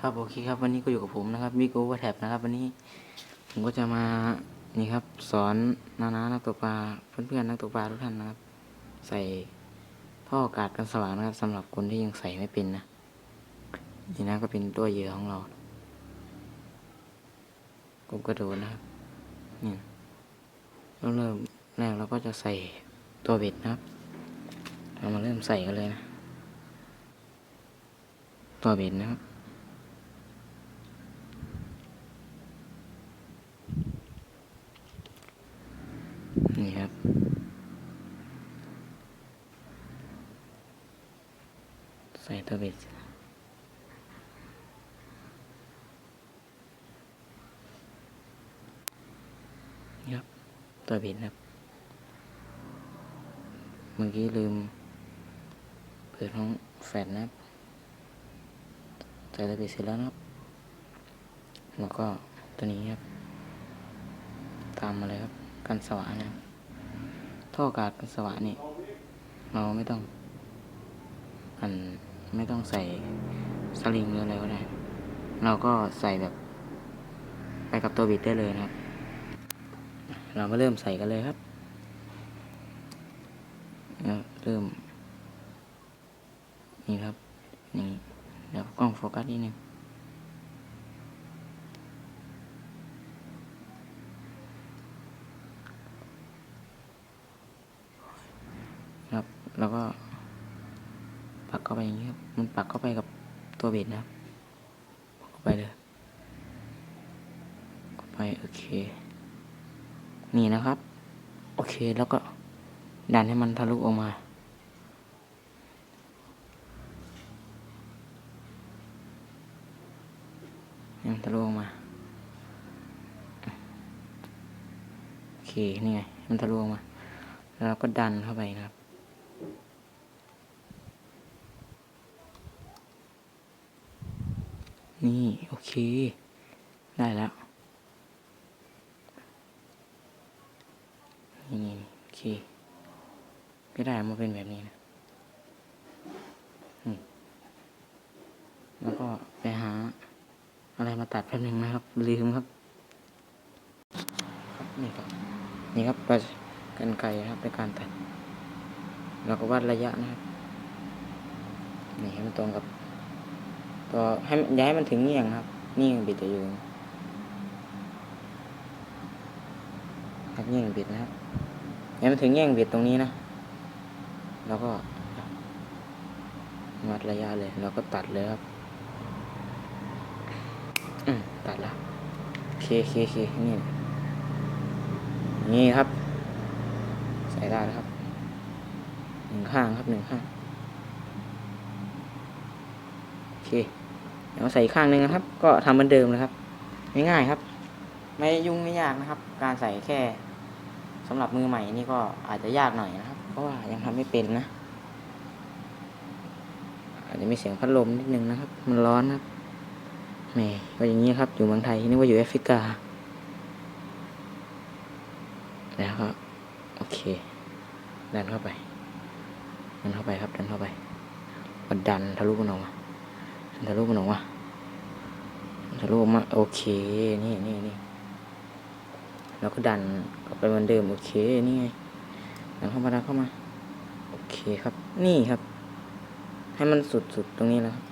ครับโอเคครับวันนี้ก็อยู่กับผมนะครับมิโกวแท็บนะครับ วันนี้ผมก็จะมานี่ครับ สอนนานานักตกปลาเพื่อนๆนักตกปลาทุกท่านนะครับ ใส่ท่ออากาศกันสว่างนะครับสำหรับคนที่ยังใส่ไม่เป็นนะนี่นะก็เป็นตัวเหยื่อของเรากบกระโดดนะครับนี่เราเริ่มแรกเราก็จะใส่ตัวเบ็ดนะครับเรามาเริ่มใส่กันเลยนะ ตัวเบ็ดนะครับ นี่ครับ ใส่ตัวเบ็ดครับ ตัวเบ็ดครับ เมื่อกี้ลืม เปิดห้องแฟลชนะครับ ใส่ตัวเบ็ดเสร็จแล้วนะครับ แล้วก็ตัวนี้ครับ ตามมาเลยครับ กันสว่านนะครับ ท่ออกาศกันสว่านนี่เราไม่ต้อง อันไม่ต้องใส่สลิงหรืออะไรก็ได้ เราก็ใส่แบบ ไปกับตัวบิดได้เลยนะครับ เรามาเริ่มใส่กันเลยครับ เริ่ม นี่ครับ นี่เดี๋ยวกล้องโฟกัสนิดนึง ครับ แล้วก็ ปักเข้าไปอย่างนี้ครับ มันปักเข้าไปกับตัวเบ็ดนะครับปักเข้าไปเลยเข้าไปโอเค นี่นะครับ โอเคแล้วก็ดันให้มันทะลุออกมาให้มันทะลุออกมาโอเคนี่ไงมันทะลุออกมาแล้วเราก็ดันเข้าไปนะครับ นี่ โอเค ได้แล้ว นี่โอเคก็ได้มาเป็นแบบนี้นะแล้วก็ไปหา อะไรมาตัดแป๊บหนึ่งนะครับ ลืมครับ นี่ครับ นี่ครับเรากันไกรนะครับในการตัด เราก็วัดระยะนะครับ นี่ให้มันตรงกับ ตัวให้ย้ายมันถึงเงี่ยงครับเงี่ยงบิดอยู่ครับเงี่ยงบิดนะครับย้ายมันถึงเงี่ยงบิดตรงนี้นะ แล้วก็วัดระยะเลย แล้วก็ตัดเลยครับอืมตัดล้วโอเคโอเคโอเคนี่ นี่ครับ ใส่ได้แล้วครับ หนึ่งข้างครับหนึ่งข้าง โอ เค เดี๋ยวใส่อีกข้างหนึ่งนะครับ ก็ทำเหมือนเดิมเลยครับ ง่ายๆครับ ไม่ยุ่งไม่ยากนะครับ การใส่แค่สำหรับมือใหม่นี่ก็อาจจะยากหน่อยนะครับ เพราะว่ายังทำไม่เป็นนะ อาจจะมีเสียงพัดลมนิดนึงนะครับ มันร้อนครับแหมก็อย่างนี้ครับ อยู่เมืองไทยนึกว่าอยู่แอฟริกา แล้วก็โอเค ดันเข้าไป ดันเข้าไปครับ ดันเข้าไปกดดันทะลุมันออกมา ทะลุมันออกมาทะลุออกมาโอเค นี่นี่นี่แล้วก็ดันกลับไปเหมือนเดิม โอเค นี่ไงดันเข้ามาดันเข้ามา โอเคครับ นี่ครับ ให้มันสุดสุดตรงนี้แล้วครับ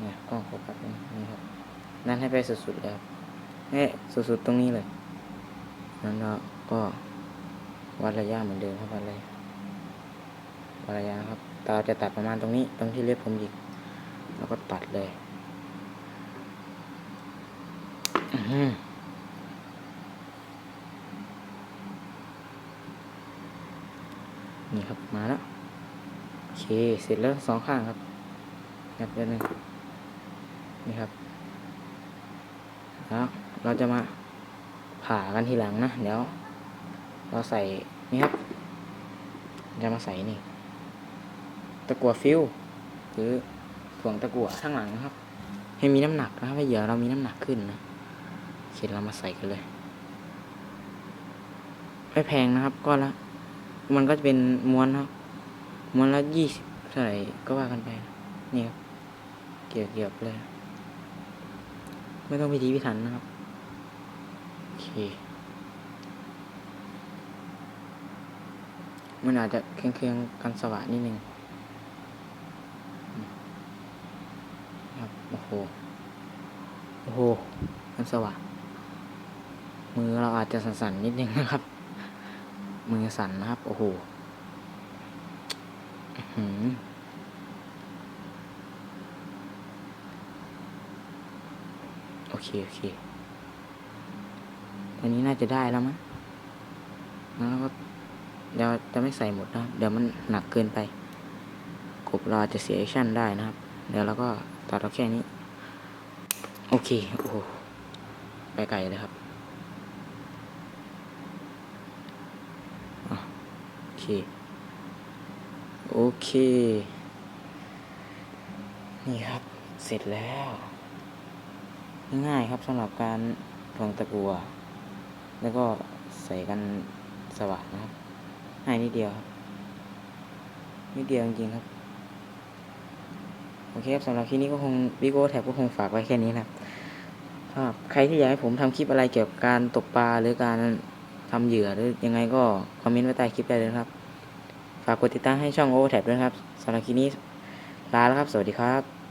เนี่ยกล้องโฟกัสนี่นี่ครับดันให้ไปสุดๆเลยครับให้สุดๆตรงนี้เลยแล้วเราก็วัดระยะเหมือนเดิมครับวัดเลย ภรรยาครับตาจะตัดประมาณตรงนี้ ตรงที่เล็บผมหยิก แล้วก็ตัดเลยนี่ครับมาแล้ว โอเค เสร็จแล้วสองข้างครับนับเดือนหนึ่งนี่ครับ แล้วเราจะมาผ่ากันทีหลังนะ เดี๋ยว เราใส่ นี่ครับ จะมาใส่นี่ กั่วฟิวหรือถ่วงตะกั่วข้างหลังนะครับ ให้มีน้ำหนักนะครับให้เหยื่อเรามีน้ำหนักขึ้นนะเสร็จเรามาใส่กันเลยไม่แพงนะครับก็ละ มันก็จะเป็นม้วนนะครับม้วนละยี่สิบเท่าไหร่ก็ว่ากันไปนะนี่ครับเกี่ยวเกี่ยวเลย ไม่ต้องพิธีพิถันนะครับโอเคมันอาจจะเครื่องๆกันสว่างนิดนึงครับ โอ้โหโอ้โหกันสว่างมือเราอาจจะสั่นๆนิดนึงนะครับ มือสั่นนะครับ โอ้โหอืโอเค โอเค วันนี้น่าจะได้แล้วมั้งแล้วก็เดี๋ยวจะไม่ใส่หมดนะเดี๋ยวมันหนักเกินไป กบเราอจะเสียแอคชั่นได้นะครับ เดี๋ยวเราก็ตัดเอาแค่นี้ โอเค โอ้โหไปไกลเลยครับ โอเค โอเค นี่ครับ เสร็จแล้ว ง่ายครับสำหรับการทวงตะกัว แล้วก็ใส่กันสว่านนะครับง่ายนิดเดียวครับ นิดเดียวจริงๆครับ โอเคครับสำหรับคลิปนี้ก็คงวิโก้แท็บก็คงฝากไว้แค่นี้นะครับ ครับใครที่อยากให้ผมทำคลิปอะไรเกี่ยวกับการตกปลาหรือการทำเหยื่อหรือยังไงก็คอมเมนต์ไว้ใต้คลิปได้เลยครับ ฝากกดติดตามให้ช่องโอเวอร์แท็บด้วยครับสำหรับคลิปนี้ลาแล้วครับ สวัสดีครับ